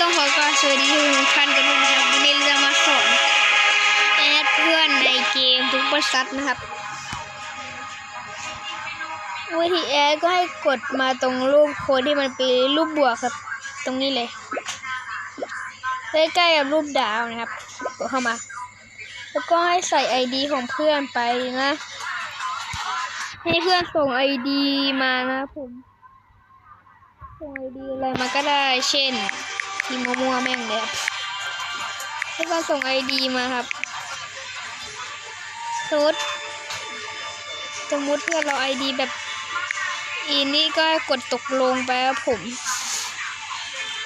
ต้องขอกราบสวัสดีทุกท่านกันด้วยนะครับวันนี้เราจะมาสอนแอดเพื่อนในเกมทุกบริษัทนะครับ วิธีแอดก็ให้กดมาตรงรูปโคที่มันเป็นรูปบวกครับ ตรงนี้เลยใกล้ๆกับรูปดาวนะครับกดเข้ามา แล้วก็ให้ใส่ ID ของเพื่อนไปนะ ให้เพื่อนส่ง ID มานะครับผม ส่งไอดีอะไรมาก็ได้ เช่น ทีมมัวแม่งเลยครับแล้วก็ส่งไอดีมาครับสมมติสมมติเพื่อนเราไอดีแบบอีนี่ก็กดตกลงไปครับผม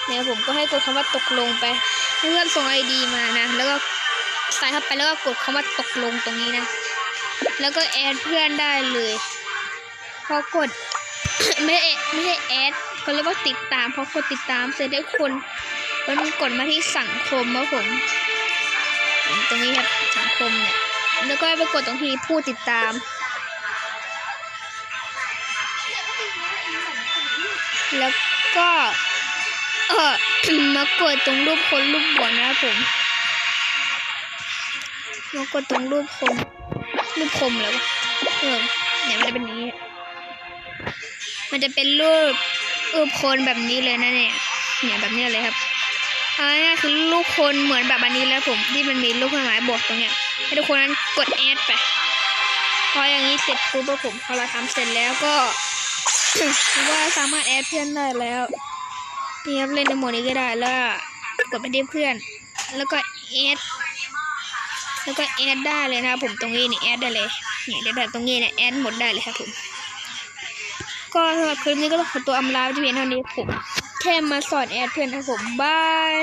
เนี่ยผมก็ให้กดคำว่าตกลงไป เพื่อนส่งไอดีมานะ แล้วก็ใส่เข้าไปแล้วก็กดคำว่าตกลงตรงนี้นะ แล้วก็แอดเพื่อนได้เลย พอกด ไม่ใช่ไม่ใช่แอด เขาเรียกว่าติดตาม เพราะคนติดตามเสร็จได้คนมันกดมาที่สังคมครับผม ตรงนี้ครับสังคมเนี่ย แล้วก็ไปกดตรงที่ผู้ติดตามแล้วก็เออมากดตรงรูปคนรูปบวนะครับผมมากดตรงรูปคนรูปคมแล้วเออเนี่ยมันจะเป็นนี้ มันจะเป็นรูป รูปคนแบบนี้เลยนะเนี่ยเนี่ยแบบนี้เลยครับอันนี้คือรูปคนเหมือนแบบอันนี้แล้วผมที่มันมีรูปเครื่องหมายบวกตรงเนี้ยให้ทุกคนนั้นกดแอดไปพออย่างนี้เสร็จปุ๊บผมพอเราทำเสร็จแล้วก็ว่าสามารถแอดเพื่อนได้แล้วนี่ครับเล่นในโหมดนี้ก็ได้แล้วกดไปที่เพื่อน แล้วก็แอดแล้วก็แอดได้เลยนะครับผมตรงนี้นี่แอดได้เลยเนี่ยเดี๋ยวแบบตรงนี้เนี่ยแอดหมดได้เลยครับผม ก็สำหรับคลิปนี้ก็ต้องขอตัวอำลาไปเพียงเท่านี้ผม แค่มาสอนแอดเพื่อนนะผมบาย